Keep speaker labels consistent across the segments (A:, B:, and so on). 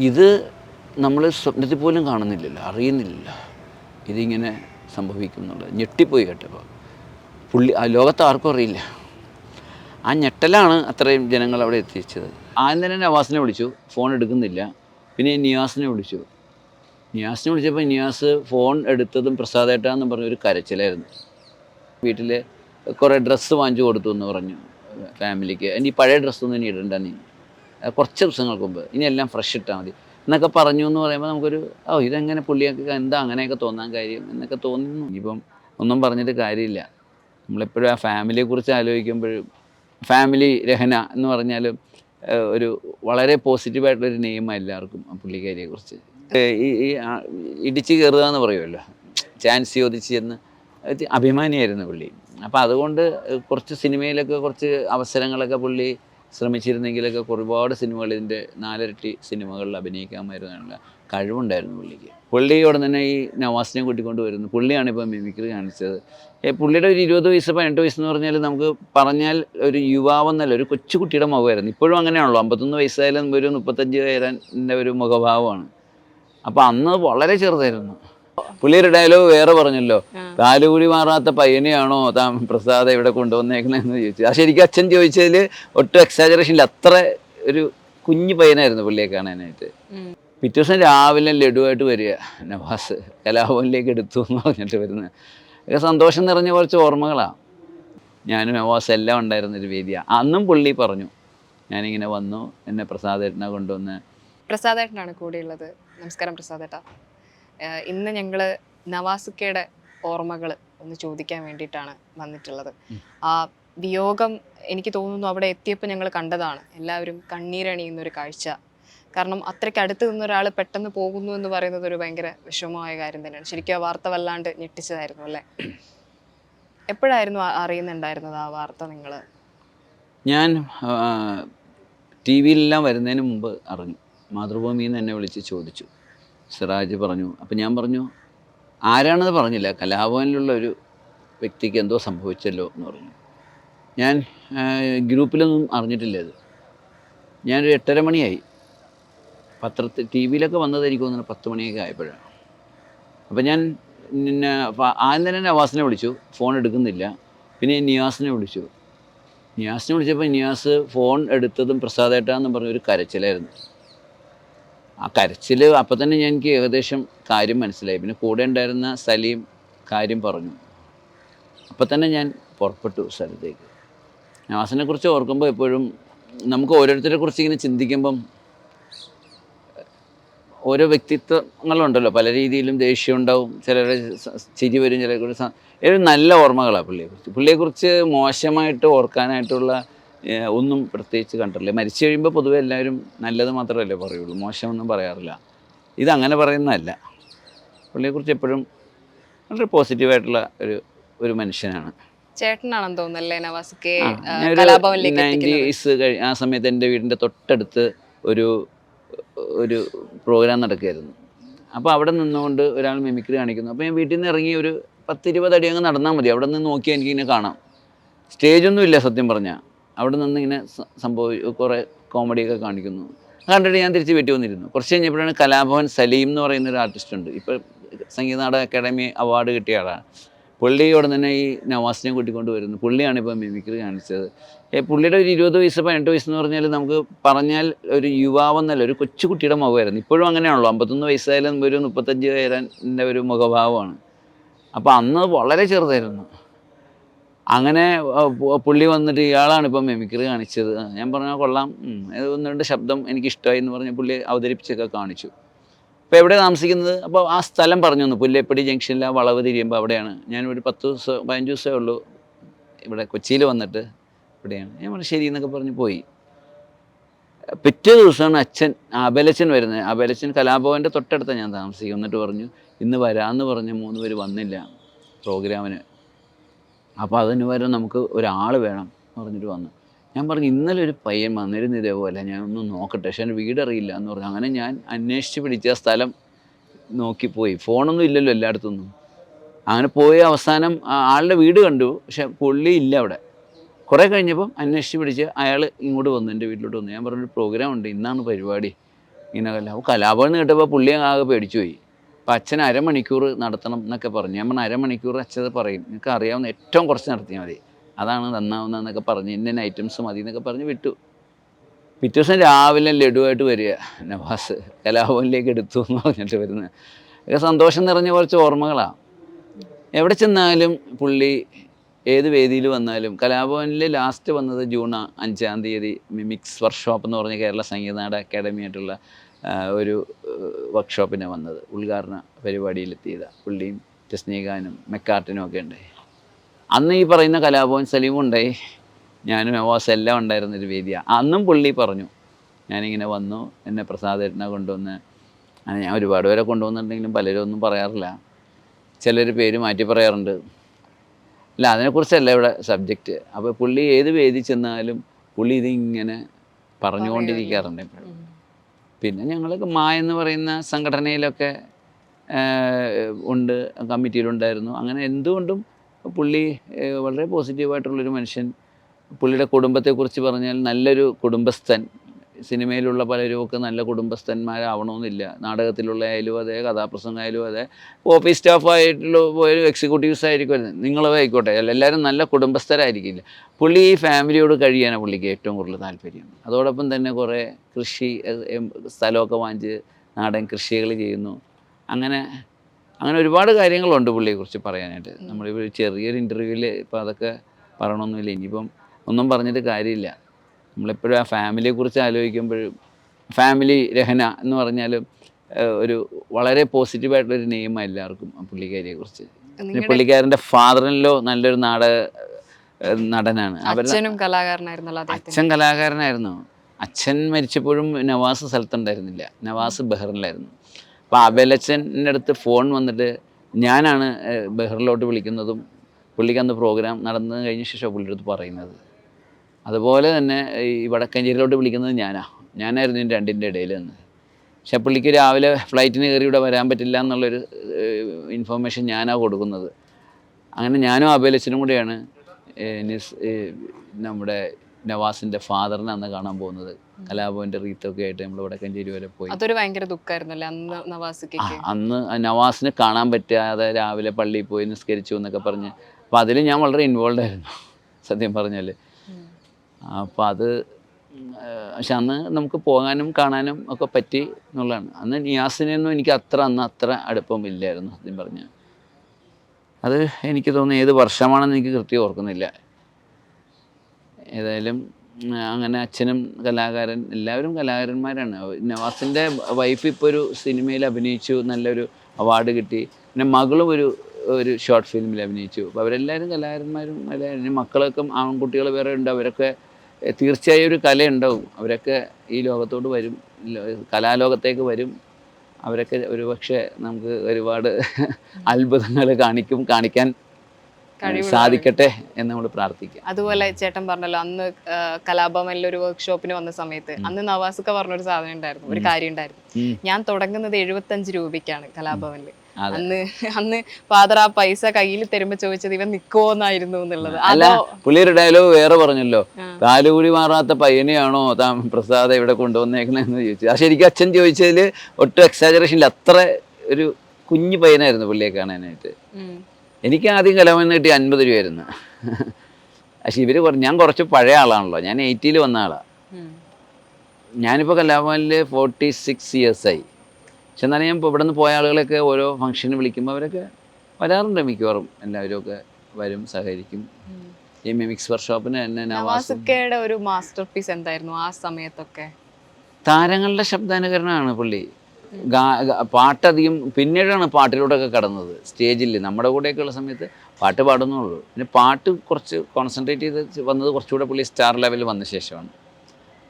A: ഇത് നമ്മൾ സ്വപ്നത്തിൽ പോലും കാണുന്നില്ലല്ലോ അറിയുന്നില്ലല്ലോ. ഇതിങ്ങനെ സംഭവിക്കും ഞെട്ടിപ്പോയി കേട്ടപ്പോൾ. പുള്ളി ആ ലോകത്ത് ആർക്കും അറിയില്ല. ആ ഞെട്ടലാണ് അത്രയും ജനങ്ങൾ അവിടെ എത്തിച്ചത്. ആദ്യം തന്നെ നവാസിനെ വിളിച്ചു. ഫോൺ എടുക്കുന്നില്ല. പിന്നെ നിയാസിനെ വിളിച്ചു. നിയാസിനെ വിളിച്ചപ്പോൾ നിയാസ് ഫോൺ എടുത്തതും പ്രസാദേട്ടാന്ന് പറഞ്ഞ ഒരു കരച്ചിലായിരുന്നു. വീട്ടിൽ കുറേ ഡ്രസ്സ് വാങ്ങിച്ചു കൊടുത്തു എന്ന് പറഞ്ഞു. ഫാമിലിക്ക്. ഇനി പഴയ ഡ്രസ്സൊന്നും ഇനി ഇടണ്ട നീ. കുറച്ച് ദിവസങ്ങൾക്ക് മുമ്പ്. ഇനി എല്ലാം ഫ്രഷ് ഇട്ടാൽ മതി. എന്നൊക്കെ പറഞ്ഞു എന്ന് പറയുമ്പോൾ നമുക്കൊരു ഓ ഇതെങ്ങനെ പുള്ളിയൊക്കെ എന്താ അങ്ങനെയൊക്കെ തോന്നാൻ കാര്യം? എന്നൊക്കെ തോന്നുന്നു. ഇപ്പം ഒന്നും പറഞ്ഞിട്ട് കാര്യമില്ല. നമ്മളെപ്പോഴും ആ ഫാമിലിയെക്കുറിച്ച് ആലോചിക്കുമ്പോഴും ഫാമിലി രഹന എന്ന് പറഞ്ഞാൽ ഒരു വളരെ പോസിറ്റീവായിട്ടുള്ളൊരു നെയിമാണ് എല്ലാവർക്കും ആ പുള്ളിക്കാരിയെക്കുറിച്ച് ഈ ഈ ഇടിച്ച് കയറുക എന്ന് പറയുമല്ലോ. ചാൻസ് ചോദിച്ച് അത് അഭിമാനിയായിരുന്നു പുള്ളി. അപ്പോൾ അതുകൊണ്ട് കുറച്ച് സിനിമയിലൊക്കെ കുറച്ച് അവസരങ്ങളൊക്കെ പുള്ളി ശ്രമിച്ചിരുന്നെങ്കിലൊക്കെ ഒരുപാട് സിനിമകൾ ഇതിന്റെ നാലിരട്ടി സിനിമകളിൽ അഭിനയിക്കാമായിരുന്നുള്ള കഴിവുണ്ടായിരുന്നു പുള്ളിക്ക്. പുള്ളിയോടെ തന്നെ ഈ നവാസിനെ കൂട്ടിക്കൊണ്ട് വരുന്നു. പുള്ളിയാണ് ഇപ്പോൾ മിമിക്രി കാണിച്ചത്. പുള്ളിയുടെ ഒരു ഇരുപത് വയസ്സ് പതിനെട്ട് വയസ്സെന്ന് പറഞ്ഞാൽ നമുക്ക് പറഞ്ഞാൽ ഒരു യുവാവെന്നല്ല ഒരു കൊച്ചുകുട്ടിയുടെ മുഖമായിരുന്നു. ഇപ്പോഴും അങ്ങനെയാണല്ലോ. അമ്പത്തൊന്ന് വയസ്സായാലും ഒരു മുപ്പത്തഞ്ച് വയറിന്റെ ഒരു മുഖഭാവമാണ്. അപ്പോൾ അന്ന് വളരെ ചെറുതായിരുന്നു. പുള്ളിയുടെ ഡയലോഗ് വേറെ പറഞ്ഞല്ലോ. കാലുകൂടി മാറാത്ത പയ്യനെയാണോ താൻ പ്രസാദ് ഇവിടെ കൊണ്ടുവന്നേക്കണെന്ന് ചോദിച്ചു. ആ ശരിക്കും അച്ഛൻ ചോദിച്ചതിൽ ഒട്ടും എക്സാജറേഷനിൽ അത്ര ഒരു കുഞ്ഞു പയ്യനായിരുന്നു പുള്ളിയെ കാണാനായിട്ട്. പിറ്റേ ദിവസം രാവിലെ ലഡുവായിട്ട് വരിക. നവാസ് കലാഭവനിലേക്ക് എടുത്തു എന്ന് പറഞ്ഞിട്ട് വരുന്നത് ഒക്കെ സന്തോഷം നിറഞ്ഞ കുറച്ച് ഓർമ്മകളാണ് ഞാനും നവാസ് എല്ലാം ഉണ്ടായിരുന്നൊരു വേദിയാണ് അന്നും പുള്ളി പറഞ്ഞു ഞാനിങ്ങനെ വന്നു എന്നെ പ്രസാദേട്ടനെ കൊണ്ടുവന്ന്.
B: പ്രസാദേട്ടനാണ് കൂടെയുള്ളത്. നമസ്കാരം പ്രസാദേട്ടാ. ഇന്ന് ഞങ്ങൾ നവാസുക്കയുടെ ഓർമ്മകൾ ഒന്ന് ചോദിക്കാൻ വേണ്ടിയിട്ടാണ് വന്നിട്ടുള്ളത്. ആ വിയോഗം എനിക്ക് തോന്നുന്നു അവിടെ എത്തിയപ്പോൾ ഞങ്ങൾ കണ്ടതാണ്. എല്ലാവരും കണ്ണീരണിയുന്ന ഒരു കാഴ്ച. കാരണം അത്രയ്ക്ക് അടുത്ത് നിന്ന് ഒരാൾ പെട്ടെന്ന് പോകുന്നു എന്ന് പറയുന്നത് ഒരു ഭയങ്കര വിഷമമായ കാര്യം തന്നെയാണ്. ശരിക്കും ആ വാർത്ത വല്ലാണ്ട് ഞെട്ടിച്ചതായിരുന്നു അല്ലേ? എപ്പോഴായിരുന്നു അറിയുന്നുണ്ടായിരുന്നത് ആ വാർത്ത നിങ്ങൾ
A: ഞാൻ ടി വിയിലെല്ലാം വരുന്നതിന് മുമ്പ് അറിഞ്ഞു. മാതൃഭൂമിയിൽ നിന്ന് എന്നെ വിളിച്ച് ചോദിച്ചു. സിറാജ് പറഞ്ഞു. അപ്പം ഞാൻ പറഞ്ഞു ആരാണെന്ന് പറഞ്ഞില്ല. കലാഭവനിലുള്ള ഒരു വ്യക്തിക്ക് എന്തോ സംഭവിച്ചല്ലോ എന്ന് പറഞ്ഞു. ഞാൻ ഗ്രൂപ്പിലൊന്നും അറിഞ്ഞിട്ടില്ല ഇത്. ഞാനൊരു എട്ടര മണിയായി. പത്രത്തിൽ ടി വിയിലൊക്കെ വന്നത് എനിക്ക് തോന്നുന്നു പത്ത് മണിയൊക്കെ ആയപ്പോഴാണ്. അപ്പം ഞാൻ പിന്നെ ആദ്യം തന്നെ നവാസിനെ വിളിച്ചു. ഫോൺ എടുക്കുന്നില്ല. പിന്നെ നിയാസിനെ വിളിച്ചു. നിയാസിനെ വിളിച്ചപ്പോൾ നിയാസ് ഫോൺ എടുത്തതും പ്രസാദേട്ടാന്ന് പറഞ്ഞൊരു കരച്ചിലായിരുന്നു. ആ കരച്ചിൽ അപ്പം തന്നെ എനിക്ക് ഏകദേശം കാര്യം മനസ്സിലായി. പിന്നെ കൂടെ ഉണ്ടായിരുന്ന സലീം കാര്യം പറഞ്ഞു. അപ്പോൾ തന്നെ ഞാൻ പുറപ്പെട്ടു സ്ഥലത്തേക്ക്. നവാസിനെ കുറിച്ച് ഓർക്കുമ്പോൾ എപ്പോഴും നമുക്ക് ഓരോരുത്തരെ കുറിച്ച് ഇങ്ങനെ ചിന്തിക്കുമ്പം ഓരോ വ്യക്തിത്വങ്ങളുണ്ടല്ലോ. പല രീതിയിലും ദേഷ്യം ഉണ്ടാവും. ചിലരെ ചിരി വരും ചിലരെ ഒരു നല്ല ഓർമ്മകളാണ് പുള്ളിയെക്കുറിച്ച് പുള്ളിയെക്കുറിച്ച് മോശമായിട്ട് ഓർക്കാനായിട്ടുള്ള ഒന്നും പ്രത്യേകിച്ച് കണ്ടിട്ടില്ല. മരിച്ചു കഴിയുമ്പോൾ പൊതുവെ എല്ലാവരും നല്ലത് മാത്രമല്ലേ പറയുള്ളൂ. മോശമൊന്നും പറയാറില്ല. ഇതങ്ങനെ പറയുന്നതല്ല. പുള്ളിയെക്കുറിച്ച് എപ്പോഴും വളരെ പോസിറ്റീവായിട്ടുള്ള ഒരു ഒരു മനുഷ്യനാണ്.
B: ചേട്ടനാണെന്ന് തോന്നുന്നല്ലേ നവാസുക്കെ
A: ആ, നയന്റീസ് സമയത്ത് എന്റെ വീടിന്റെ തൊട്ടടുത്ത് ഒരു ഒരു പ്രോഗ്രാം നടക്കുകയായിരുന്നു. അപ്പോൾ അവിടെ നിന്നുകൊണ്ട് ഒരാൾ മിമിക്രി കാണിക്കുന്നു. അപ്പോൾ ഞാൻ വീട്ടിൽ നിന്ന് ഇറങ്ങി ഒരു പത്തിരുപത് അടി അങ്ങ് നടന്നാൽ മതി. അവിടെ നിന്ന് നോക്കിയാൽ എനിക്കിങ്ങനെ കാണാം. സ്റ്റേജൊന്നും ഇല്ല സത്യം പറഞ്ഞാൽ. അവിടെ നിന്ന് ഇങ്ങനെ സംഭവിച്ചു സംഭവി കുറേ കോമഡിയൊക്കെ കാണിക്കുന്നു. കണ്ടിട്ട് ഞാൻ തിരിച്ച് വീട്ടിൽ വന്നിരുന്നു. കുറച്ച് കഴിഞ്ഞപ്പോഴാണ് കലാഭവൻ സലീം എന്ന് പറയുന്ന ഒരു ആർട്ടിസ്റ്റ് ഉണ്ട്. ഇപ്പോൾ സംഗീത നാടക അക്കാദമി അവാർഡ് കിട്ടിയ ആളാണ്. പുള്ളി പുള്ളിയോട് തന്നെ ഈ നവാസിനെ കൂട്ടിക്കൊണ്ട് വരുന്നു. പുള്ളിയാണ് ഇപ്പോൾ മിമിക്രി കാണിച്ചത്. പുള്ളിയുടെ ഒരു ഇരുപത് വയസ്സ് പതിനെട്ട് വയസ്സെന്ന് പറഞ്ഞാൽ നമുക്ക് പറഞ്ഞാൽ ഒരു യുവാവെന്നല്ല ഒരു കൊച്ചുകുട്ടിയുടെ മുഖമായിരുന്നു. ഇപ്പോഴും അങ്ങനെയാണല്ലോ. അമ്പത്തൊന്ന് വയസ്സായാലും ഒരു മുപ്പത്തഞ്ച് വയറിന്റെ ഒരു മുഖഭാവമാണ്. അപ്പോൾ അന്ന് വളരെ ചെറുതായിരുന്നു. അങ്ങനെ പുള്ളി വന്നിട്ട് ഇയാളാണ് ഇപ്പം മെമിക്രി കാണിച്ചത്. ഞാൻ പറഞ്ഞാൽ കൊള്ളാം. ഒന്ന് രണ്ട് ശബ്ദം എനിക്ക് ഇഷ്ടമായി എന്ന് പറഞ്ഞ് പുള്ളി അവതരിപ്പിച്ചൊക്കെ കാണിച്ചു. അപ്പോൾ എവിടെ താമസിക്കുന്നത്? അപ്പോൾ ആ സ്ഥലം പറഞ്ഞു തന്നു. പുല്ലേപ്പടി ജംഗ്ഷനിൽ ആ വളവ് തിരിയുമ്പോൾ അവിടെയാണ്. ഞാൻ ഒരു പത്ത് ദിവസം പതിനഞ്ച് ദിവസമേ ഉള്ളൂ ഇവിടെ കൊച്ചിയിൽ വന്നിട്ട് ഇവിടെയാണ്. ഞാൻ പറഞ്ഞു ശരി എന്നൊക്കെ പറഞ്ഞ് പോയി. പിറ്റേ ദിവസമാണ് അച്ഛൻ അബലച്ചൻ വരുന്നത്. അബലച്ചൻ കലാഭവന്റെ തൊട്ടടുത്താണ് ഞാൻ താമസിക്കും എന്നിട്ട് പറഞ്ഞു ഇന്ന് വരാമെന്ന് പറഞ്ഞ് മൂന്ന് പേര് വന്നില്ല പ്രോഗ്രാമിന്. അപ്പോൾ അതിന് വരെ നമുക്ക് ഒരാൾ വേണം എന്ന് പറഞ്ഞിട്ട് വന്നു. ഞാൻ പറഞ്ഞു ഇന്നലെ ഒരു പയ്യൻ വന്നിരുന്നു ഇതേപോലെ. ഞാൻ ഒന്ന് നോക്കട്ടെ. പക്ഷേ എന്റെ വീട് അറിയില്ല എന്ന് പറഞ്ഞു. അങ്ങനെ ഞാൻ അന്വേഷിച്ച് പിടിച്ച സ്ഥലം നോക്കിപ്പോയി. ഫോണൊന്നും ഇല്ലല്ലോ എല്ലായിടത്തൊന്നും അങ്ങനെ പോയി അവസാനം ആളുടെ വീട് കണ്ടു. പക്ഷെ പുള്ളി ഇല്ല അവിടെ. കുറേ കഴിഞ്ഞപ്പം അന്വേഷിച്ച് പിടിച്ച് അയാൾ ഇങ്ങോട്ട് വന്നു എന്റെ വീട്ടിലോട്ട് വന്നു. ഞാൻ പറഞ്ഞൊരു പ്രോഗ്രാം ഉണ്ട്. ഇന്നാണ് പരിപാടി. ഇങ്ങനെ കലാപം. കലാപം കേട്ടപ്പോൾ പുള്ളിയെ ആകെ പേടിച്ചു പോയി അപ്പം അച്ഛൻ അരമണിക്കൂർ നടത്തണം എന്നൊക്കെ പറഞ്ഞു. പറഞ്ഞു അരമണിക്കൂർ അച്ഛത് പറയും. നിങ്ങൾക്ക് അറിയാവുന്ന ഏറ്റവും കുറച്ച് നടത്തിയാൽ മതി. അതാണ് നന്നാവുന്നതെന്നൊക്കെ പറഞ്ഞ് ഇന്ന ഐറ്റംസ് മതി എന്നൊക്കെ പറഞ്ഞ് വിട്ടു. പിറ്റേ ദിവസം രാവിലെ ലഡുവായിട്ട് വരിക. നവാസ് കലാഭവനിലേക്ക് എടുത്തു എന്ന് പറഞ്ഞിട്ട് വരുന്നത് ഒക്കെ സന്തോഷം നിറഞ്ഞ കുറച്ച് ഓർമ്മകളാണ് എവിടെ ചെന്നാലും പുള്ളി ഏത് വേദിയിൽ വന്നാലും കലാഭവനിൽ ലാസ്റ്റ് വന്നത് ജൂൺ അഞ്ചാം തീയതി മിമിക്സ് വർക്ക്ഷോപ്പ് എന്ന് പറഞ്ഞ കേരള സംഗീത നാട അക്കാദമി ആയിട്ടുള്ള ഒരു വർക്ക്ഷോപ്പിന് വന്നത്. ഉദ്ഘാടന പരിപാടിയിലെത്തിയത് പുള്ളിയും ജസ്നീഖാനും മെക്കാർട്ടിനും ഒക്കെ ഉണ്ടായി അന്ന് ഈ പറയുന്ന കലാഭവൻ സലീമും ഉണ്ടായി ഞാനും നവാസ് എല്ലാം ഉണ്ടായിരുന്നൊരു വേദിയാണ് അന്നും പുള്ളി പറഞ്ഞു ഞാനിങ്ങനെ വന്നു എന്നെ പ്രസാദേട്ടനെ കൊണ്ടുവന്ന് അങ്ങനെ ഞാൻ ഒരുപാട് പേരെ കൊണ്ടുവന്നിട്ടുണ്ടെങ്കിലും പലരും ഒന്നും പറയാറില്ല. ചിലർ പേര് മാറ്റി പറയാറുണ്ട്. അല്ല അതിനെക്കുറിച്ചല്ല ഇവിടെ സബ്ജക്റ്റ് അപ്പോൾ പുള്ളി ഏത് വേദി ചെന്നാലും പുള്ളി ഇതിങ്ങനെ പറഞ്ഞുകൊണ്ടിരിക്കാറുണ്ട് എപ്പോഴും പിന്നെ ഞങ്ങൾ മായ എന്ന് പറയുന്ന സംഘടനയിലൊക്കെ ഉണ്ട് കമ്മിറ്റിയിലുണ്ടായിരുന്നു. അങ്ങനെ എന്തുകൊണ്ടും പുള്ളി വളരെ പോസിറ്റീവായിട്ടുള്ളൊരു മനുഷ്യൻ. പുള്ളിയുടെ കുടുംബത്തെക്കുറിച്ച് പറഞ്ഞാൽ നല്ലൊരു കുടുംബസ്ഥൻ. സിനിമയിലുള്ള പലരും ഒക്കെ നല്ല കുടുംബസ്ഥന്മാരാവണമെന്നില്ല നാടകത്തിലുള്ള ആയാലും അതെ കഥാപ്രസംഗമായാലും അതെ. ഓഫീസ് സ്റ്റാഫായിട്ടുള്ള ഒരു എക്സിക്യൂട്ടീവ്സ് ആയിരിക്കും നിങ്ങളെ ആയിക്കോട്ടെ. അല്ല എല്ലാവരും നല്ല കുടുംബസ്ഥരായിരിക്കില്ല. പുള്ളി ഈ ഫാമിലിയോട് കഴിയാനാണ് പുള്ളിക്ക് ഏറ്റവും കൂടുതൽ താല്പര്യം. അതോടൊപ്പം തന്നെ കുറേ കൃഷി സ്ഥലമൊക്കെ വാങ്ങിച്ച് നാടൻ കൃഷികൾ ചെയ്യുന്നു. അങ്ങനെ അങ്ങനെ ഒരുപാട് കാര്യങ്ങളുണ്ട് പുള്ളിയെക്കുറിച്ച് പറയാനായിട്ട്. നമ്മളിപ്പോൾ ചെറിയൊരു ഇന്റർവ്യൂവിൽ ഇപ്പോൾ അതൊക്കെ പറയണമെന്നില്ല ഇനിയിപ്പം ഒന്നും പറഞ്ഞിട്ട് കാര്യമില്ല. നമ്മളെപ്പോഴും ആ ഫാമിലിയെ കുറിച്ച് ആലോചിക്കുമ്പോഴും ഫാമിലി രഹന എന്ന് പറഞ്ഞാലും ഏഹ്, ഒരു വളരെ പോസിറ്റീവായിട്ടുള്ളൊരു നെയിമാണ് എല്ലാവർക്കും പിന്നെ
B: നിങ്ങളുടെ
A: പുള്ളിക്കാരന്റെ ഫാദറിനിലോ നല്ലൊരു നാടക നടനാണ്.
B: അച്ഛനും കലാകാരനായിരുന്നല്ലോ
A: അച്ഛൻ കലാകാരനായിരുന്നു. അച്ഛൻ മരിച്ചപ്പോഴും നവാസ് സ്ഥലത്തുണ്ടായിരുന്നില്ല. നവാസ് ബഹറിലായിരുന്നു അപ്പോൾ അബലച്ചന്റെ അടുത്ത് ഫോൺ വന്നിട്ട് ഞാനാണ് ബഹ്റിലോട്ട് ബഹറിലോട്ട് വിളിക്കുന്നതും പുള്ളിക്ക് അന്ന് പ്രോഗ്രാം നടന്നു കഴിഞ്ഞ ശേഷം പുള്ളിയുടെ അടുത്ത് പറയുന്നത്. അതുപോലെ തന്നെ ഈ വടക്കഞ്ചേരിയിലോട്ട് വിളിക്കുന്നത് ഞാനാ. ഞാനായിരുന്നു ഇതിന്റെ രണ്ടിന്റെ ഇടയിൽ നിന്ന്. പക്ഷെ പുള്ളിക്ക് രാവിലെ ഫ്ലൈറ്റിന് കയറി ഇവിടെ വരാൻ പറ്റില്ല എന്നുള്ളൊരു ഇൻഫോർമേഷൻ ഞാനാണ് കൊടുക്കുന്നത്. അങ്ങനെ ഞാനും അബേലച്ചനും കൂടെയാണ് നമ്മുടെ നവാസിന്റെ ഫാദറിനെ അന്ന് കാണാൻ പോകുന്നത്. കലാഭവന്റെ റീത്തൊക്കെ ആയിട്ട് നമ്മൾ വടക്കഞ്ചേരി വരെ പോയി.
B: അതൊരു ഭയങ്കര ദുഃഖമായിരുന്നല്ലേ അന്ന് നവാസിക്ക്
A: അന്ന് നവാസിനെ കാണാൻ പറ്റാതെ രാവിലെ പള്ളിയിൽ പോയി നിസ്കരിച്ചു എന്നൊക്കെ പറഞ്ഞ്. അപ്പോൾ അതിൽ ഞാൻ വളരെ ഇൻവോൾവ് ആയിരുന്നു. സത്യം പറഞ്ഞാൽ അപ്പോൾ അത് പക്ഷെ അന്ന് നമുക്ക് പോകാനും കാണാനും ഒക്കെ പറ്റി എന്നുള്ളതാണ്. അന്ന് നിയാസിനെയൊന്നും എനിക്ക് അത്ര അന്ന് അത്ര അടുപ്പം ഇല്ലായിരുന്നു സത്യം പറഞ്ഞ്. അത് എനിക്ക് തോന്നുന്നു ഏത് വർഷമാണെന്ന് എനിക്ക് കൃത്യം ഓർക്കുന്നില്ല. ഏതായാലും അങ്ങനെ അച്ഛനും കലാകാരൻ എല്ലാവരും കലാകാരന്മാരാണ്. നവാസിന്റെ വൈഫ് ഇപ്പോൾ ഒരു സിനിമയിൽ അഭിനയിച്ചു നല്ലൊരു അവാർഡ് കിട്ടി. പിന്നെ മകളും ഒരു ഒരു ഷോർട്ട് ഫിലിമിൽ അഭിനയിച്ചു. അപ്പോൾ അവരെല്ലാവരും കലാകാരന്മാരും എല്ലാവരും മക്കളൊക്കെ ആൺകുട്ടികൾ വേറെ ഉണ്ട് അവരൊക്കെ തീർച്ചയായും ഒരു കലയുണ്ടാവും. അവരൊക്കെ ഈ ലോകത്തോട് വരും. കലാലോകത്തേക്ക് വരും. അവരൊക്കെ ഒരു പക്ഷേ നമുക്ക് ഒരുപാട് അത്ഭുതങ്ങൾ കാണിക്കും കാണിക്കാൻ സാധിക്കട്ടെ എന്ന് നമ്മൾ പ്രാർത്ഥിക്കാം.
B: അതുപോലെ ചേട്ടൻ പറഞ്ഞല്ലോ അന്ന് കലാഭവനിൽ ഒരു വർക്ക്ഷോപ്പിന് വന്ന സമയത്ത് അന്ന് നവാസുക്ക പറഞ്ഞൊരു സാധനം ഉണ്ടായിരുന്നു ഒരു കാര്യം ഉണ്ടായിരുന്നു. ഞാൻ തുടങ്ങുന്നത് എഴുപത്തഞ്ച് രൂപയ്ക്കാണ് കലാഭവനിൽ. അന്ന് അന്ന് ഫാദർ ആ പൈസ കയ്യിൽ തരുമ്പോ ചോദിച്ചത് ഇവൻ നിക്കോന്നായിരുന്നു എന്നുള്ളത്.
A: അല്ല പുള്ളിയുടെ ഡയലോഗ് വേറെ പറഞ്ഞല്ലോ.
B: താലുകൂടി
A: കാലുകൂടി മാറാത്ത പയ്യനെയാണോ താൻ പ്രസാദ് ഇവിടെ കൊണ്ടുവന്നേക്കണെന്ന് ചോദിച്ചു. ആ ശരിക്കും അച്ഛൻ ചോദിച്ചതിൽ ഒട്ടും എക്സാജറേഷൻ ഇല്ല. അത്ര ഒരു കുഞ്ഞു പയ്യനായിരുന്നു പുള്ളിയെ കാണാനായിട്ട്. എനിക്ക് ആദ്യം കലാമെന്ന് കിട്ടി അൻപത് രൂപയായിരുന്നു. പക്ഷെ ഇവർ ഞാൻ കുറച്ച് പഴയ ആളാണല്ലോ. ഞാൻ എയ്റ്റിയിൽ വന്ന ആളാണ്. ഞാനിപ്പോൾ കലാഭവനിൽ ഫോർട്ടി സിക്സ് ഇയേഴ്സായി പക്ഷെ എന്നാലും ഞാൻ ഇപ്പോൾ ഇവിടെ നിന്ന് പോയ ആളുകളൊക്കെ ഓരോ ഫംഗ്ഷന് വിളിക്കുമ്പോൾ അവരൊക്കെ വരാറുണ്ട് മിക്കവാറും. എല്ലാവരും ഒക്കെ വരും സഹകരിക്കും. ഈ മിമിക്സ് വർക്ക്ഷോപ്പിന് തന്നെ നവാസും
B: നവാസുക്കയുടെ ഒരു മാസ്റ്റർ പീസ് എന്തായിരുന്നു ആ സമയത്തൊക്കെ?
A: താരങ്ങളുടെ ശബ്ദാനുകരണമാണ് പുള്ളി. പാട്ടധികം പിന്നീടാണ് പാട്ടിലൂടെയൊക്കെ കടന്നത്. സ്റ്റേജിൽ നമ്മുടെ കൂടെയൊക്കെയുള്ള സമയത്ത് പാട്ട് പാടുന്നുള്ളൂ. പിന്നെ പാട്ട് കുറച്ച് കോൺസെൻട്രേറ്റ് ചെയ്ത് വന്നത് കുറച്ചുകൂടെ പുള്ളി സ്റ്റാർ ലെവലിൽ വന്ന ശേഷമാണ്.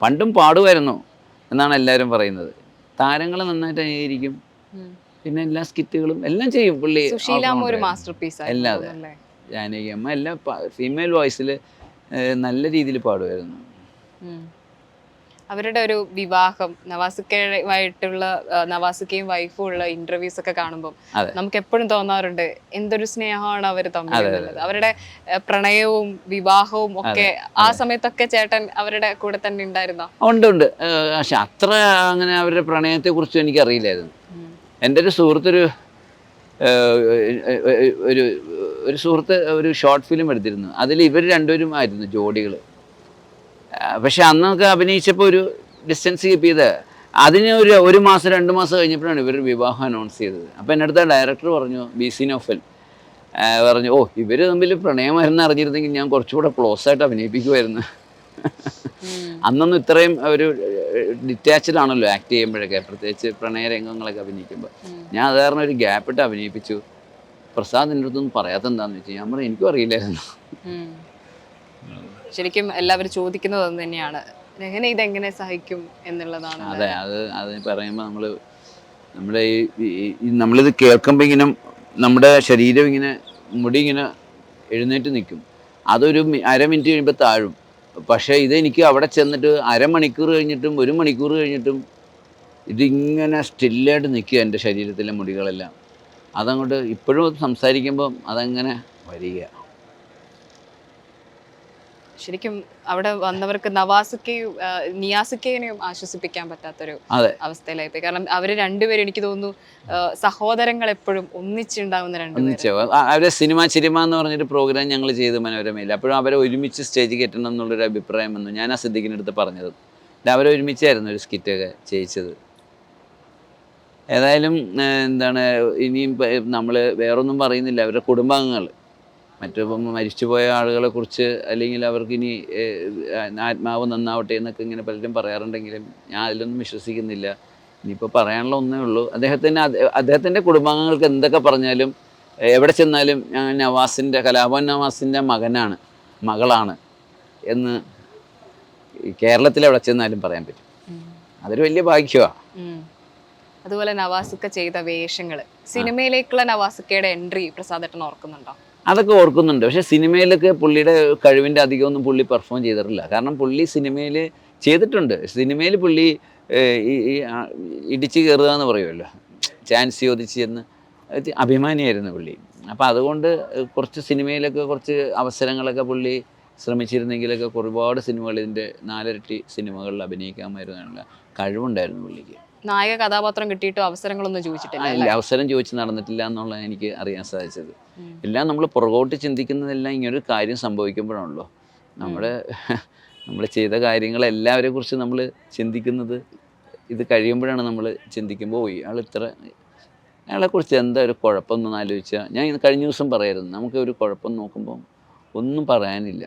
A: പണ്ടും പാടുമായിരുന്നു എന്നാണ് എല്ലാവരും പറയുന്നത്. താരങ്ങൾ നന്നായിട്ട് അനുകരിക്കും പിന്നെ എല്ലാ സ്കിറ്റുകളും എല്ലാം ചെയ്യും പുള്ളി.
B: ഒരു
A: all-rounder
B: മാസ്റ്റർ പീസ്
A: അല്ലാതെ.
B: അല്ലേ
A: ജാനകി അമ്മ എല്ലാം ഫീമെയിൽ വോയിസിൽ നല്ല രീതിയിൽ പാടുമായിരുന്നു.
B: അവരുടെ ഒരു വിവാഹം നവാസുക്കയുമായിട്ടുള്ള ആ, നവാസുക്കയും വൈഫും ഉള്ള ഇന്റർവ്യൂസ് ഒക്കെ കാണുമ്പോൾ നമുക്ക് എപ്പോഴും തോന്നാറുണ്ട് എന്തൊരു സ്നേഹമാണ് അവർ തമ്മിൽ എന്നുള്ളത്. അവരുടെ പ്രണയവും വിവാഹവും ഒക്കെ ആ സമയത്തൊക്കെ ചേട്ടൻ അവരുടെ കൂടെ തന്നെ ഉണ്ടായിരുന്നോ?
A: ഉണ്ട് ഉണ്ട്. പക്ഷെ അത്ര അങ്ങനെ അവരുടെ പ്രണയത്തെ കുറിച്ച് എനിക്ക് അറിയില്ലായിരുന്നു എന്റെ ഒരു സുഹൃത്തൊരു ഒരു ഒരു സുഹൃത്ത് ഒരു ഷോർട്ട് ഫിലിം എടുത്തിരുന്നു. അതിൽ ഇവർ രണ്ടുപേരും ആയിരുന്നു ജോഡികൾ. പക്ഷെ അന്നൊക്കെ അഭിനയിച്ചപ്പോൾ ഒരു ഡിസ്റ്റൻസ് കീപ്പ് ചെയ്ത് അതിന് ഒരു ഒരു മാസം രണ്ട് മാസം കഴിഞ്ഞപ്പോഴാണ് ഇവർ വിവാഹം അനൗൺസ് ചെയ്തത്. അപ്പോൾ എന്റെ അടുത്ത ഡയറക്ടർ പറഞ്ഞു ബി സി നോഫൽ പറഞ്ഞു ഓ ഇവർ തമ്മിൽ പ്രണയമായിരുന്നു അറിഞ്ഞിരുന്നെങ്കിൽ ഞാൻ കുറച്ചുകൂടെ ക്ലോസ് ആയിട്ട് അഭിനയിപ്പിക്കുമായിരുന്നു. അന്നൊന്നും ഇത്രയും ഒരു ഡിറ്റാച്ച്ഡ് ആണല്ലോ ആക്ട് ചെയ്യുമ്പോഴൊക്കെ പ്രത്യേകിച്ച് പ്രണയ രംഗങ്ങളൊക്കെ അഭിനയിക്കുമ്പോൾ. ഞാൻ അത് കാരണം ഒരു ഗ്യാപ്പ് ഇട്ട് അഭിനയിപ്പിച്ചു. പ്രസാദ് എന്റെ അടുത്തൊന്നും പറയാത്ത എന്താണെന്ന് വെച്ചാൽ ഞാൻ പറഞ്ഞു എനിക്കും അറിയില്ലായിരുന്നു.
B: ശരിക്കും എല്ലാവരും ചോദിക്കുന്നത് അത് തന്നെയാണ്. രഹന ഇതെങ്ങനെ സഹിക്കും എന്നുള്ളതാണ്.
A: അതെ അത് അത് പറയുമ്പോൾ നമ്മൾ നമ്മുടെ ഈ നമ്മളിത് കേൾക്കുമ്പോൾ ഇങ്ങനെ നമ്മുടെ ശരീരം ഇങ്ങനെ മുടി ഇങ്ങനെ എഴുന്നേറ്റ് നിൽക്കും. അതൊരു അര മിനിറ്റ് കഴിയുമ്പോൾ താഴും. പക്ഷേ ഇതെനിക്ക് അവിടെ ചെന്നിട്ട് അരമണിക്കൂർ കഴിഞ്ഞിട്ടും ഒരു മണിക്കൂർ കഴിഞ്ഞിട്ടും ഇതിങ്ങനെ സ്റ്റില്ലായിട്ട് നിൽക്കുക എന്റെ ശരീരത്തിലെ മുടികളെല്ലാം. അതങ്ങോട്ട് ഇപ്പോഴും സംസാരിക്കുമ്പം അതങ്ങനെ വരിക.
B: ശരിക്കും അവിടെ വന്നവർക്ക് നവാസുക്കയും നിയാസുക്കേനെയും ആശ്വസിപ്പിക്കാൻ പറ്റാത്തൊരു
A: അവസ്ഥയിലായിപ്പോയി.
B: അവസ്ഥയിലായി പോയി കാരണം അവർ രണ്ടുപേരും എനിക്ക് തോന്നുന്നു സഹോദരങ്ങൾ എപ്പോഴും ഒന്നിച്ചുണ്ടാവുന്ന രണ്ടുപേരും
A: അവരെ സിനിമ ചിരിമ എന്ന് പറഞ്ഞൊരു പ്രോഗ്രാം ഞങ്ങൾ ചെയ്ത് മനോരമയിൽ അപ്പോഴും അവരെ ഒരുമിച്ച് സ്റ്റേജ് കയറ്റണം എന്നുള്ളൊരു അഭിപ്രായം വന്നു. ഞാൻ ആ സിദ്ദിഖിനടുത്ത് പറഞ്ഞത്. അവരെ ഒരുമിച്ചായിരുന്നു ഒരു സ്കിറ്റൊക്കെ ചെയ്യിച്ചത്. ഏതായാലും എന്താണ് ഇനിയും നമ്മൾ വേറൊന്നും പറയുന്നില്ല. അവരുടെ കുടുംബാംഗങ്ങൾ മറ്റിപ്പം മരിച്ചുപോയ ആളുകളെ കുറിച്ച് അല്ലെങ്കിൽ അവർക്ക് ഇനി ആത്മാവ് നന്നാവട്ടെ എന്നൊക്കെ ഇങ്ങനെ പലരും പറയാറുണ്ടെങ്കിലും ഞാൻ അതിലൊന്നും വിശ്വസിക്കുന്നില്ല. ഇനിയിപ്പോൾ പറയാനുള്ള ഒന്നേ ഉള്ളൂ. അദ്ദേഹത്തിന് അദ്ദേ- അദ്ദേഹത്തിന്റെ കുടുംബാംഗങ്ങൾക്ക് എന്തൊക്കെ പറഞ്ഞാലും എവിടെ ചെന്നാലും ഞാൻ നവാസിന്റെ കലാഭവൻ നവാസിന്റെ മകനാണ് മകളാണ് എന്ന് കേരളത്തിൽ എവിടെ ചെന്നാലും പറയാൻ പറ്റും. അതൊരു വലിയ ഭാഗ്യമാണ്
B: അതുപോലെ നവാസുക്ക ചെയ്ത വേഷങ്ങൾ സിനിമയിലേക്കുള്ള നവാസുക്കയുടെ എൻട്രി പ്രസാദ് പ്രസാദേട്ടൻ ഓർക്കുന്നുണ്ടോ?
A: അതൊക്കെ ഓർക്കുന്നുണ്ട്. പക്ഷേ സിനിമയിലൊക്കെ പുള്ളിയുടെ കഴിവിന്റെ അധികമൊന്നും പുള്ളി പെർഫോം ചെയ്തിട്ടില്ല. കാരണം പുള്ളി സിനിമയിൽ ചെയ്തിട്ടുണ്ട്. സിനിമയിൽ പുള്ളി ഇടിച്ച് കയറുക എന്ന് പറയുമല്ലോ. ചാൻസ് ചോദിച്ച് എന്ന് അഭിമാനിയായിരുന്നു പുള്ളി. അപ്പോൾ അതുകൊണ്ട് കുറച്ച് സിനിമയിലൊക്കെ കുറച്ച് അവസരങ്ങളൊക്കെ പുള്ളി ശ്രമിച്ചിരുന്നെങ്കിലൊക്കെ ഒരുപാട് സിനിമകൾ ഇതിന്റെ നാലിരട്ടി സിനിമകളിൽ അഭിനയിക്കാമായിരുന്നുള്ള കഴിവുണ്ടായിരുന്നു പുള്ളിക്ക്.
B: നായക കഥാപാത്രം കിട്ടിയിട്ട് അവസരങ്ങളൊന്നും ചോദിച്ചിട്ടില്ല അല്ല?
A: അവസരം ചോദിച്ച് നടന്നിട്ടില്ല എന്നുള്ളത് എനിക്ക് അറിയാൻ സാധിച്ചത്. എല്ലാം നമ്മൾ പുറകോട്ട് ചിന്തിക്കുന്നതെല്ലാം ഇങ്ങനൊരു കാര്യം സംഭവിക്കുമ്പോഴാണല്ലോ. നമ്മൾ നമ്മൾ ചെയ്ത കാര്യങ്ങളെല്ലാവരെ കുറിച്ച് നമ്മൾ ചിന്തിക്കുന്നത് ഇത് കഴിയുമ്പോഴാണ് നമ്മൾ ചിന്തിക്കുമ്പോൾ ഇയാൾ ഇത്ര അയാളെക്കുറിച്ച് എന്താ ഒരു കുഴപ്പമൊന്നും ആലോചിച്ചാൽ ഞാൻ ഇന്ന് കഴിഞ്ഞ ദിവസം പറയായിരുന്നു. നമുക്ക് ഒരു കുഴപ്പം നോക്കുമ്പോൾ ഒന്നും പറയാനില്ല.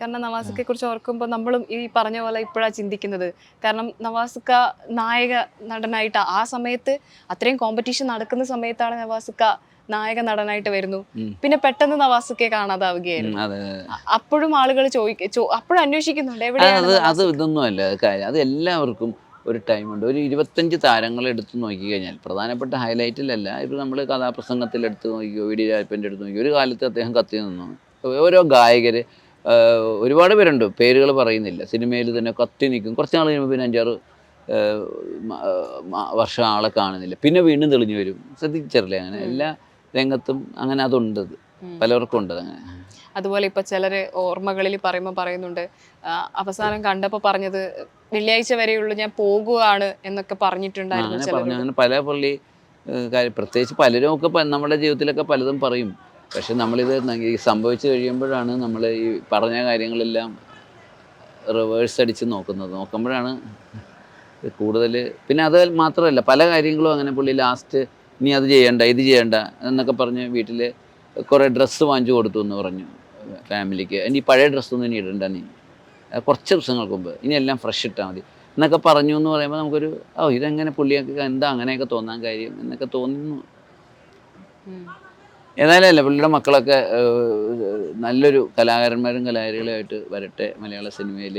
B: കാരണം നവാസുക്കെ കുറിച്ച് ഓർക്കുമ്പോൾ നമ്മളും ഈ പറഞ്ഞ പോലെ ഇപ്പോഴാണ് ചിന്തിക്കുന്നത്. കാരണം നവാസുക്ക നായക നടനായിട്ട് ആ സമയത്ത് അത്രയും കോമ്പറ്റീഷൻ നടക്കുന്ന സമയത്താണ് നവാസുക്ക നായക നടനായിട്ട് വരുന്നു. പിന്നെ പെട്ടെന്ന് നവാസുക്കെ കാണാതാവുകയായിരുന്നു. അപ്പോഴും ആളുകൾ ചോദിക്ക അപ്പോഴും അന്വേഷിക്കുന്നുണ്ട് എവിടെയാണ്
A: അത്? ഇതൊന്നും അല്ല കാര്യം. അത് എല്ലാവർക്കും ഒരു ടൈം ഉണ്ട്. ഒരു ഇരുപത്തഞ്ച് താരങ്ങൾ എടുത്ത് നോക്കിക്കഴിഞ്ഞാൽ പ്രധാനപ്പെട്ട ഹൈലൈറ്റിലല്ല ഇപ്പോൾ നമ്മൾ കഥാപ്രസംഗത്തിൽ എടുത്ത് നോക്കിയോ വി ഡി രാജപ്പന്റെ എടുത്ത് നോക്കിയോ ഒരു കാലത്ത് അദ്ദേഹം കത്തി നിന്നു. ഓരോ ഗായകർ ഒരുപാട് പേരുണ്ട്. പേരുകൾ പറയുന്നില്ല. സിനിമയിൽ തന്നെ കത്തി നിൽക്കും. കുറച്ച് നാൾ കഴിയുമ്പോൾ പിന്നെ അഞ്ചാറ് വർഷം ആളെ കാണുന്നില്ല. പിന്നെ വീണ്ടും തെളിഞ്ഞു വരും. ശ്രദ്ധിച്ചറില്ലേ അങ്ങനെ? എല്ലാ രംഗത്തും അങ്ങനെ അതുണ്ട്. പലർക്കും ഉണ്ട് അങ്ങനെ
B: അതുപോലെ ഇപ്പൊ ചിലര് ഓർമ്മകളിൽ പറയുമ്പോൾ പറയുന്നുണ്ട് അവസാനം കണ്ടപ്പോ പറഞ്ഞത് വെള്ളിയാഴ്ച വരെയുള്ളൂ ഞാൻ പോകുകയാണ് എന്നൊക്കെ പറഞ്ഞിട്ടുണ്ടായിരുന്നു
A: പല പള്ളി പ്രത്യേകിച്ച് പലരും ഒക്കെ നമ്മുടെ ജീവിതത്തിലൊക്കെ പലതും പറയും. പക്ഷെ നമ്മളിത് സംഭവിച്ചു കഴിയുമ്പോഴാണ് നമ്മൾ ഈ പറഞ്ഞ കാര്യങ്ങളെല്ലാം റിവേഴ്സ് അടിച്ച് നോക്കുന്നത്. നോക്കുമ്പോഴാണ് കൂടുതൽ പിന്നെ അത് മാത്രമല്ല പല കാര്യങ്ങളും അങ്ങനെ പുള്ളി ലാസ്റ്റ് ഇനി അത് ചെയ്യണ്ട ഇത് ചെയ്യണ്ട എന്നൊക്കെ പറഞ്ഞ് വീട്ടിൽ കുറേ ഡ്രസ്സ് വാങ്ങിച്ചു കൊടുത്തു എന്ന് പറഞ്ഞു ഫാമിലിക്ക് ഇനി പഴയ ഡ്രസ്സൊന്നും ഇനി ഇടണ്ട നീ. കുറച്ച് ദിവസങ്ങൾക്ക് മുമ്പ്. ഇനി എല്ലാം ഫ്രഷ് ഇട്ടാൽ മതി. എന്നൊക്കെ പറഞ്ഞു എന്ന് പറയുമ്പോൾ നമുക്കൊരു ഓ ഇതെങ്ങനെ പുള്ളിയൊക്കെ എന്താ അങ്ങനെയൊക്കെ തോന്നാൻ കാര്യം? എന്നൊക്കെ തോന്നുന്നു. ഏതായാലും അല്ല പുള്ളിയുടെ മക്കളൊക്കെ നല്ലൊരു കലാകാരന്മാരും കലാകാരികളുമായിട്ട് വരട്ടെ മലയാള സിനിമയിൽ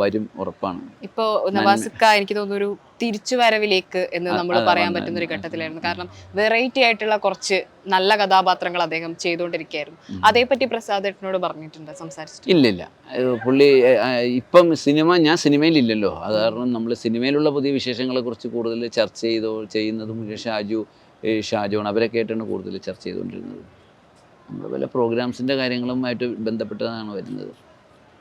A: വരും ഉറപ്പാണ്.
B: ഇപ്പോ നവാസുക്ക എനിക്ക് തോന്നുന്നു ഒരു തിരിച്ചുവരവിലേക്ക് എന്ന് നമ്മൾ പറയാൻ പറ്റുന്ന ഒരു ഘട്ടത്തിലായിരുന്നു. കാരണം വെറൈറ്റി ആയിട്ടുള്ള കുറച്ച് നല്ല കഥാപാത്രങ്ങൾ അദ്ദേഹം ചെയ്തുകൊണ്ടിരിക്കുകയായിരുന്നു. അതേപ്പറ്റി പ്രസാദ് ഏട്ടനോട് പറഞ്ഞിട്ടുണ്ട്? സംസാരിച്ചിട്ട്.
A: ഇല്ലില്ല പുള്ളി ഇപ്പം സിനിമ ഞാൻ സിനിമയിലില്ലല്ലോ. അത് കാരണം നമ്മൾ സിനിമയിലുള്ള പുതിയ വിശേഷങ്ങളെ കുറിച്ച് കൂടുതൽ ചർച്ച ചെയ്തോ ചെയ്യുന്നത് ഷാജു ഏഹ്, ഷാജോൺ അവരൊക്കെ ആയിട്ടാണ് കൂടുതൽ ചർച്ച ചെയ്തുകൊണ്ടിരുന്നത്. നമ്മൾ പല പ്രോഗ്രാംസിന്റെ കാര്യങ്ങളുമായിട്ട് ബന്ധപ്പെട്ടതാണ് വരുന്നത്.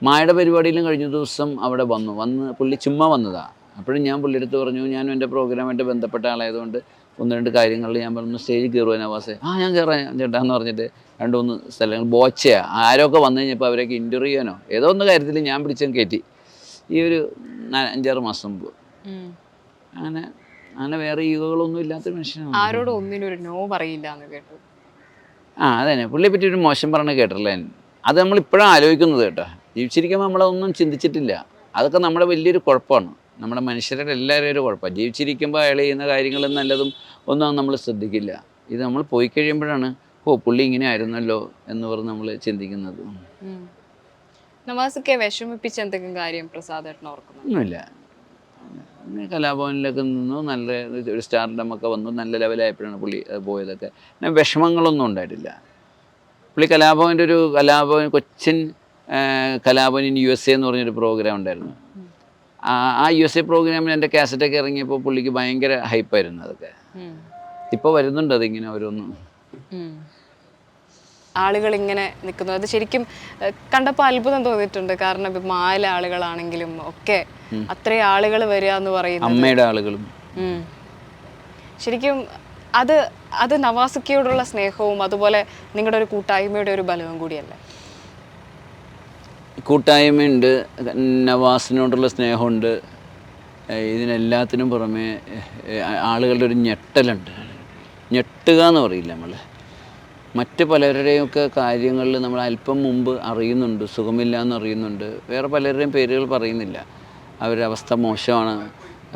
A: മായയുടെ പരിപാടിയിലും കഴിഞ്ഞ ദിവസം അവിടെ വന്നു. വന്ന് പുള്ളി ചുമ്മാ വന്നതാണ് അപ്പോഴും ഞാൻ പുള്ളിയെടുത്ത് പറഞ്ഞു ഞാനും എന്റെ പ്രോഗ്രാമായിട്ട് ബന്ധപ്പെട്ട ആളായതുകൊണ്ട് ഒന്ന് രണ്ട് കാര്യങ്ങളിൽ ഞാൻ പറഞ്ഞു സ്റ്റേജിൽ കയറുവാൻ ആവാസെ ആ ഞാൻ കയറാം ചേട്ടാ എന്ന് പറഞ്ഞിട്ട് രണ്ട് മൂന്ന് സ്ഥലങ്ങൾ ബോച്ചയാ. ആരൊക്കെ വന്നു കഴിഞ്ഞപ്പോൾ അവരൊക്കെ ഇന്റർവ്യൂ ചെയ്യാനോ? ഏതോ ഒന്ന് കാര്യത്തിൽ ഞാൻ പിടിച്ചും കയറ്റി. ഈ ഒരു അഞ്ചാറ് മാസം മുമ്പ്. അങ്ങനെ അങ്ങനെ വേറെ ഈഗോകളൊന്നും ഇല്ലാത്ത മനുഷ്യനാണ്.
B: ആരോടും ഒന്നിനും ഒരു നോ പറയില്ല എന്ന് കേട്ടു.
A: ആ അതന്നെ. പുള്ളിയെ പറ്റി ഒരു മോശം പറഞ്ഞ് കേട്ടല്ലേ അത് നമ്മൾ ഇപ്പോഴാണ് ആലോചിക്കുന്നത് കേട്ടോ. ജീവിച്ചിരിക്കുമ്പോൾ നമ്മളതൊന്നും ചിന്തിച്ചിട്ടില്ല. അതൊക്കെ നമ്മുടെ വലിയൊരു കുഴപ്പമാണ്. നമ്മുടെ മനുഷ്യരുടെ എല്ലാവരും ഒരു കുഴപ്പമാണ്. ജീവിച്ചിരിക്കുമ്പോൾ അയാൾ ചെയ്യുന്ന കാര്യങ്ങളും നല്ലതും ഒന്നും നമ്മൾ ശ്രദ്ധിക്കില്ല. ഇത് നമ്മൾ പോയി കഴിയുമ്പോഴാണ് ഓ പുള്ളി ഇങ്ങനെ ആയിരുന്നല്ലോ എന്ന് പറഞ്ഞ് നമ്മൾ ചിന്തിക്കുന്നത്.
B: ഉം. നവാസുക്കെ വിഷമിപ്പിച്ച എന്തെങ്കിലും കാര്യം പ്രസാദ് ഏട്ടൻ ഓർക്കുന്നു
A: ഒന്നുമില്ല. പിന്നെ കലാഭവനിലൊക്കെ നിന്നു നല്ല ഒരു സ്റ്റാർഡം ഒക്കെ വന്നു നല്ല ലെവലായപ്പോഴാണ് പുള്ളി പോയതൊക്കെ. പിന്നെ വിഷമങ്ങളൊന്നും ഉണ്ടായിട്ടില്ല. പുള്ളി കലാഭവന്റെ ഒരു Kalabhavan Cochin Kalabhavan in U S A എന്ന് പറഞ്ഞൊരു പ്രോഗ്രാം ഉണ്ടായിരുന്നു. ആ യു എസ് എ പ്രോഗ്രാമിൽ എന്റെ കാസറ്റൊക്കെ ഇറങ്ങിയപ്പോൾ പുള്ളിക്ക് ഭയങ്കര ഹൈപ്പായിരുന്നു അതൊക്കെ. ഇപ്പോൾ വരുന്നുണ്ട് അതിങ്ങനെ ഓരോന്നും.
B: ആളുകൾ ഇങ്ങനെ നിൽക്കുന്നു. അത് ശരിക്കും കണ്ടപ്പോൾ അത്ഭുതം തോന്നിയിട്ടുണ്ട്. കാരണം ഇപ്പം മാല ആളുകളാണെങ്കിലും ഒക്കെ അത്രയും ആളുകൾ വരിക എന്ന് പറയുന്നത്.
A: അമ്മയുടെ ആളുകളും.
B: ശരിക്കും അത് അത് നവാസിക്കയോടുള്ള സ്നേഹവും അതുപോലെ നിങ്ങളുടെ ഒരു കൂട്ടായ്മയുടെ ഒരു ബലവും കൂടിയല്ലേ?
A: കൂട്ടായ്മയുണ്ട് നവാസിനോടുള്ള സ്നേഹമുണ്ട് ഇതിനെല്ലാത്തിനും പുറമെ ആളുകളുടെ ഒരു ഞെട്ടലുണ്ട്. ഞെട്ടുക എന്ന് പറയില്ല നമ്മൾ മറ്റ് പലരുടെയൊക്കെ കാര്യങ്ങളിൽ നമ്മൾ അല്പം മുമ്പ് അറിയുന്നുണ്ട് സുഖമില്ല എന്ന് അറിയുന്നുണ്ട്. വേറെ പലരുടെയും പേരുകൾ പറയുന്നില്ല. അവരുടെ അവസ്ഥ മോശമാണ്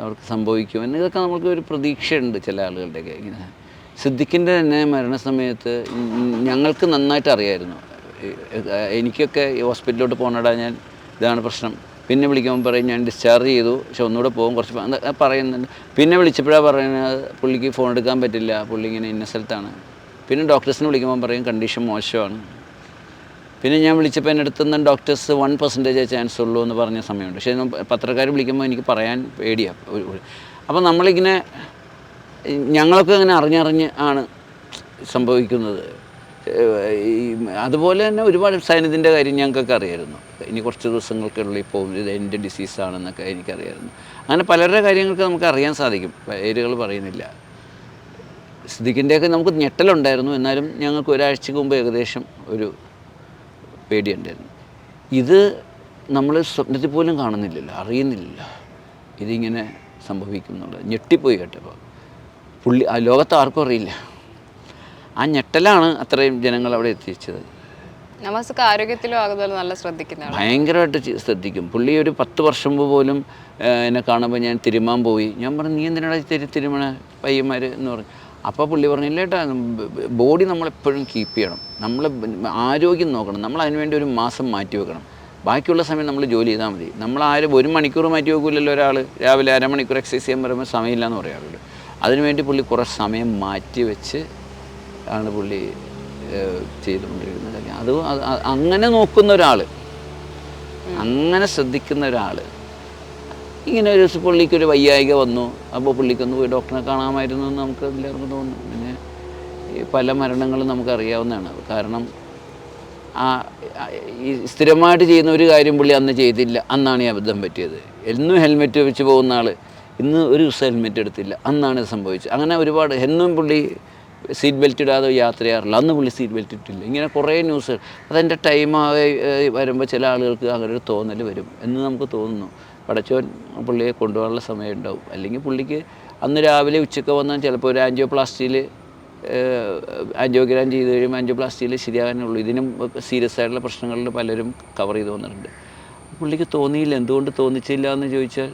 A: അവർക്ക് സംഭവിക്കും എന്നതൊക്കെ നമുക്ക് ഒരു പ്രതീക്ഷയുണ്ട് ചില ആളുകളുടെയൊക്കെ. ഇങ്ങനെ സിദ്ദിഖിന്റെ തന്നെ മരണസമയത്ത് ഞങ്ങൾക്ക് നന്നായിട്ട് അറിയായിരുന്നു. എനിക്കൊക്കെ ഈ ഹോസ്പിറ്റലിലോട്ട് പോകണടാ ഞാൻ ഇതാണ് പ്രശ്നം. പിന്നെ വിളിക്കുമ്പോൾ പറയും ഞാൻ ഡിസ്ചാർജ് ചെയ്തു പക്ഷെ ഒന്നുകൂടെ പോകും. കുറച്ച് പറയുന്നുണ്ട്. പിന്നെ വിളിച്ചപ്പോഴാണ് പറയുന്നത് പുള്ളിക്ക് ഫോൺ എടുക്കാൻ പറ്റില്ല പുള്ളി ഇങ്ങനെ ഇന്ന സ്ഥലത്താണ്. പിന്നെ ഡോക്ടേഴ്സിനെ വിളിക്കുമ്പോൾ പറയും കണ്ടീഷൻ മോശമാണ്. പിന്നെ ഞാൻ വിളിച്ചപ്പോൾ എന്റെ അടുത്ത് നിന്ന് ഡോക്ടേഴ്സ് വൺ പെർസെന്റേജ് ചാൻസ് ഉള്ളൂ എന്ന് പറഞ്ഞ സമയമുണ്ട്. പക്ഷേ പത്രക്കാർ വിളിക്കുമ്പോൾ എനിക്ക് പറയാൻ പേടിയാണ് അപ്പോൾ നമ്മളിങ്ങനെ ഞങ്ങളൊക്കെ ഇങ്ങനെ അറിഞ്ഞറിഞ്ഞ് ആണ് സംഭവിക്കുന്നത്. അതുപോലെ തന്നെ ഒരുപാട് സൈന്യത്തിന്റെ കാര്യം ഞങ്ങൾക്കൊക്കെ അറിയായിരുന്നു. ഇനി കുറച്ച് ദിവസങ്ങൾക്കുള്ളിൽ പോകും. ഇത് എന്റെ ഡിസീസാണെന്നൊക്കെ എനിക്കറിയായിരുന്നു. അങ്ങനെ പലരുടെ കാര്യങ്ങൾക്ക് നമുക്ക് അറിയാൻ സാധിക്കും. പേരുകൾ പറയുന്നില്ല. സിദ്ദിഖിന്റെയൊക്കെ നമുക്ക് ഞെട്ടലുണ്ടായിരുന്നു. എന്നാലും ഞങ്ങൾക്ക് ഒരാഴ്ചക്ക് മുമ്പ് ഏകദേശം ഒരു പേടിയുണ്ടായിരുന്നു. ഇത് നമ്മൾ സ്വപ്നത്തിൽ പോലും കാണുന്നില്ലല്ലോ അറിയുന്നില്ല ഇതിങ്ങനെ സംഭവിക്കും എന്നുള്ളത്. ഞെട്ടിപ്പോയി കേട്ടപ്പോൾ. പുള്ളി ആ ലോകത്ത് ആർക്കും അറിയില്ല. ആ ഞെട്ടലാണ് അത്രയും ജനങ്ങൾ അവിടെ എത്തിച്ചത്.
B: നമസ്കാരം. ആരോഗ്യത്തിലും അതുപോലെ നല്ല ശ്രദ്ധിക്കുന്ന
A: ഭയങ്കരമായിട്ട് ശ്രദ്ധിക്കും. പുള്ളി ഒരു പത്ത് വർഷം മുമ്പ് പോലും എന്നെ കാണുമ്പോൾ ഞാൻ തിരുമാൻ പോയി. ഞാൻ പറഞ്ഞു നീ എന്തിനാണ് തിരി തിരുമണ പയ്യന്മാർ എന്ന് പറഞ്ഞു. അപ്പോൾ പുള്ളി പറഞ്ഞില്ല ഏട്ടാ ബോഡി നമ്മളെപ്പോഴും കീപ്പ് ചെയ്യണം. നമ്മൾ ആരോഗ്യം നോക്കണം. നമ്മൾ അതിനുവേണ്ടി ഒരു മാസം മാറ്റി വെക്കണം. ബാക്കിയുള്ള സമയം നമ്മൾ ജോലി ചെയ്താൽ മതി. നമ്മൾ ആരും ഒരു മണിക്കൂർ മാറ്റി വെക്കില്ലല്ലോ ഒരാൾ. രാവിലെ അരമണിക്കൂർ എക്സസൈസ് ചെയ്യാൻ പറയുമ്പോൾ സമയമില്ല എന്ന് പറയാറുള്ളൂ അതിനുവേണ്ടി പുള്ളി കുറേ സമയം മാറ്റി വെച്ച് ആണ് പുള്ളി ചെയ്തുകൊണ്ടിരിക്കുന്നത്. ചെയ്തുകൊണ്ടിരുന്നത് അത് അങ്ങനെ നോക്കുന്ന ഒരാൾ. അങ്ങനെ ശ്രദ്ധിക്കുന്ന ഒരാൾ. ഇങ്ങനെ ഒരു ദിവസം പുള്ളിക്കൊരു വയ്യായിക വന്നു. അപ്പോൾ പുള്ളിക്കൊന്ന് പോയി ഡോക്ടറെ കാണാമായിരുന്നു എന്ന് നമുക്ക് എല്ലാവർക്കും തോന്നുന്നു. പിന്നെ പല മരണങ്ങളും നമുക്കറിയാവുന്നതാണ്. കാരണം ആ ഈ സ്ഥിരമായിട്ട് ചെയ്യുന്ന ഒരു കാര്യം പുള്ളി അന്ന് ചെയ്തില്ല. അന്നാണ് ഈ അബദ്ധം പറ്റിയത്. എന്നും ഹെൽമെറ്റ് വെച്ച് പോകുന്ന ആൾ ഇന്ന് ഒരു ദിവസം ഹെൽമെറ്റ് എടുത്തില്ല. അന്നാണ് സംഭവിച്ചത്. അങ്ങനെ ഒരുപാട് എന്നും പുള്ളി സീറ്റ് ബെൽറ്റ് ഇടാതെ യാത്ര ചെയ്യാറില്ല. അന്ന് പുള്ളി സീറ്റ് ബെൽറ്റ് ഇട്ടില്ല. ഇങ്ങനെ കുറേ ന്യൂസ്. അതെന്റെ ടൈം വരുമ്പോൾ ചില ആളുകൾക്ക് അങ്ങനെ ഒരു തോന്നൽ വരും എന്ന് നമുക്ക് തോന്നുന്നു. പടച്ചോൻ പുള്ളിയെ കൊണ്ടുപോകാനുള്ള സമയം ഉണ്ടാവും അല്ലെങ്കിൽ പുള്ളിക്ക് അന്ന് രാവിലെ ഉച്ചയ്ക്ക് വന്നാൽ ചിലപ്പോൾ ഒരു ആൻജിയോപ്ലാസ്റ്റിയിൽ ആൻജിയോഗ്രാം ചെയ്ത് കഴിയുമ്പോൾ ആൻജിയോപ്ലാസ്റ്റിയിൽ ശരിയാകാനുള്ളൂ ഇതിനും സീരിയസ് ആയിട്ടുള്ള പ്രശ്നങ്ങളിൽ പലരും കവർ ചെയ്ത് വന്നിട്ടുണ്ട്. പുള്ളിക്ക് തോന്നിയില്ല. എന്തുകൊണ്ട് തോന്നിച്ചില്ല എന്ന് ചോദിച്ചാൽ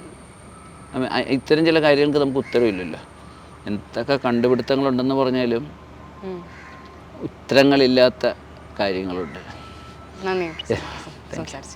A: ഇത്തരം ചില കാര്യങ്ങൾക്ക് നമുക്ക് ഉത്തരവില്ലല്ലോ. എന്തൊക്കെ കണ്ടുപിടുത്തങ്ങളുണ്ടെന്ന് പറഞ്ഞാലും. ഉത്തരങ്ങളില്ലാത്ത കാര്യങ്ങളുണ്ട്.
B: നന്ദി.